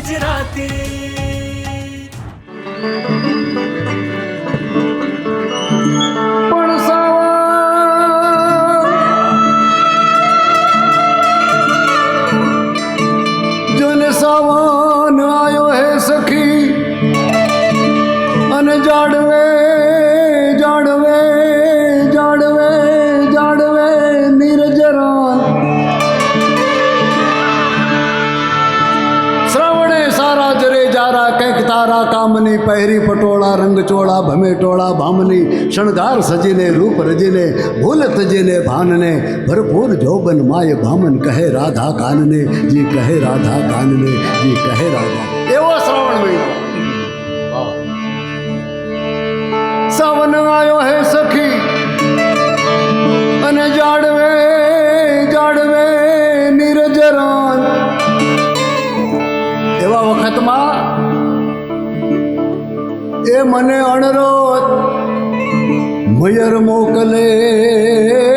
ગુજરાતી પહેરી પટોળા, રંગચોળા, ભમેટોળા ભમે ટોળા ભામની શણગાર સજીને, રૂપ રજીને, ભૂલ તજીને, ભાનને, ભરપૂર જોબન માય ભામન કહે રાધા કાનને, જી કહે રાધા કાનને, જી કહે રાધા. એવો શ્રાવણ મહિનો. સાવન આવ્યો હે સખી, અને જાડવે જાડવે નિરજરાન એવા વખતમાં મને અણરોત મયર મોકલે.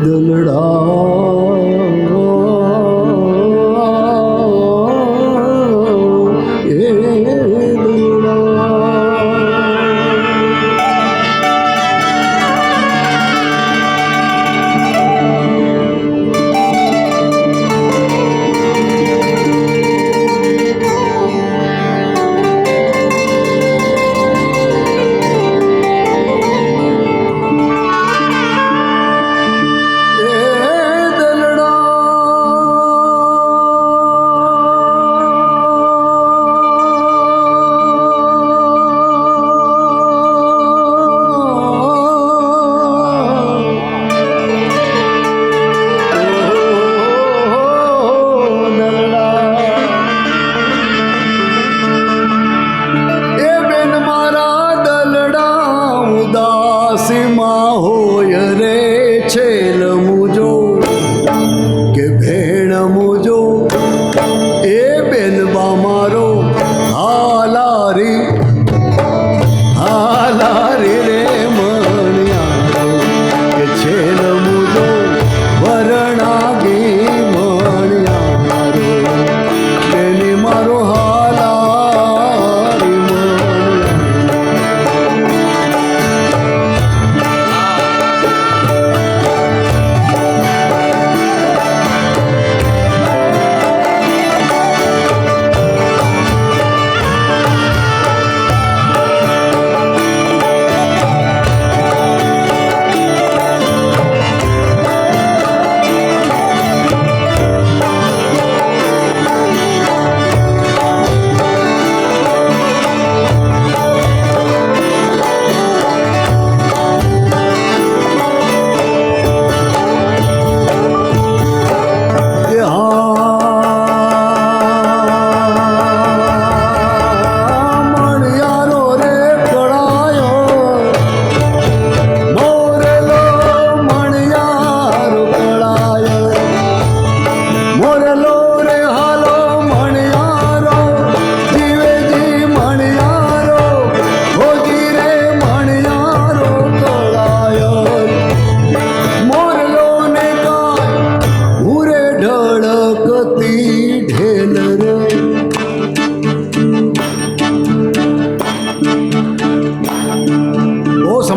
The little dog. Chase.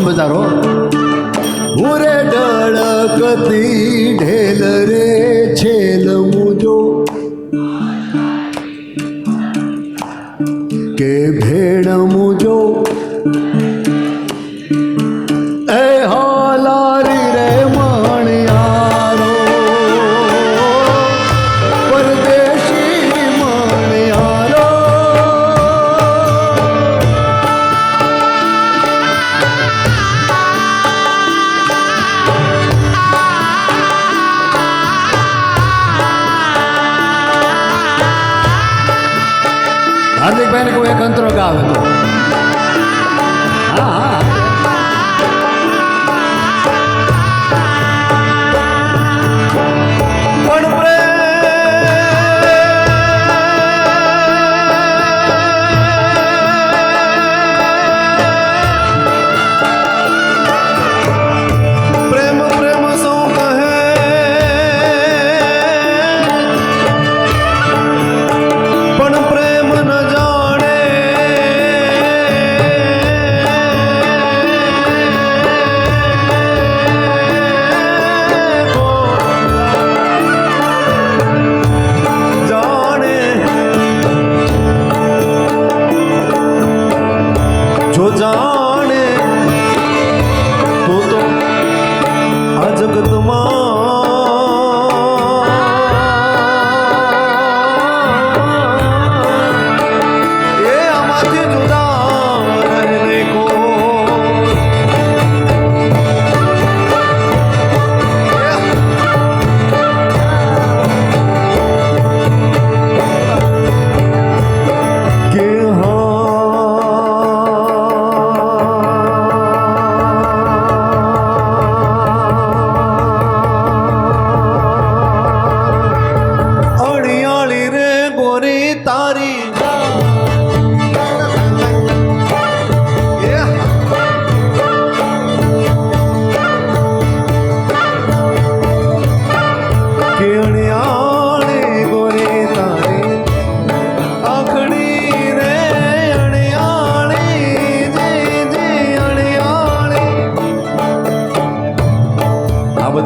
બધા રો હું રે ઢળકતી ઢેલ રે છેલવું. હાર્દિકભાઈને કોઈ એક અંતરો ગાવે તો. હા હા.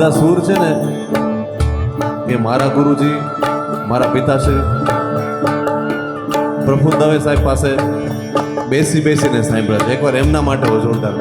બધા સૂર છે ને, એ મારા ગુરુજી, મારા પિતાશ્રી પ્રફુલ દવે સાહેબ પાસે બેસી બેસીને સાંભળે છે. એકવાર એમના માટે જોરદાર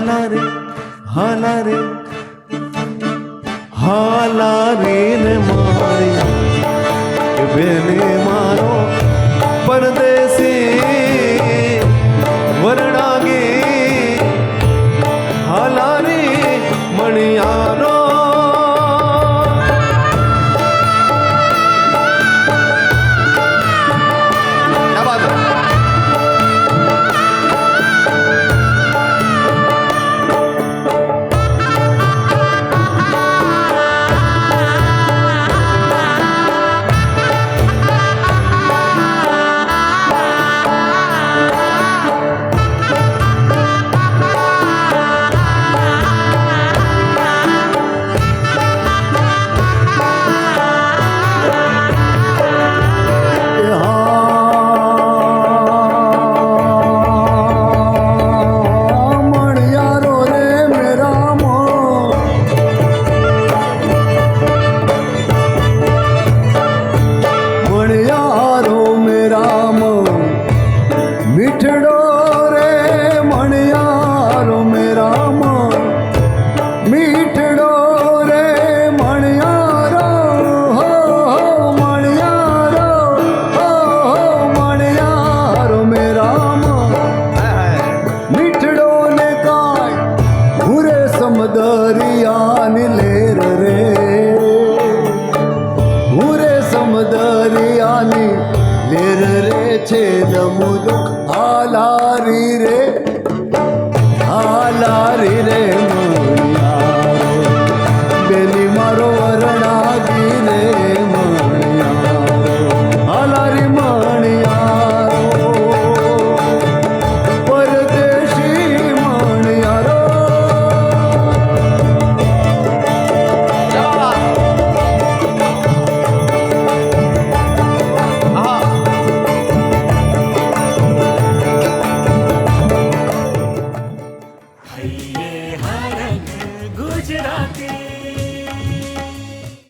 ಹಾಲಾರೆ ಹಾಲಾರೆ ಹಾಲಾರೇನ ಮಾಯ ಬೆನೆ ಮಾರೋ છે નમુદ આલારી રે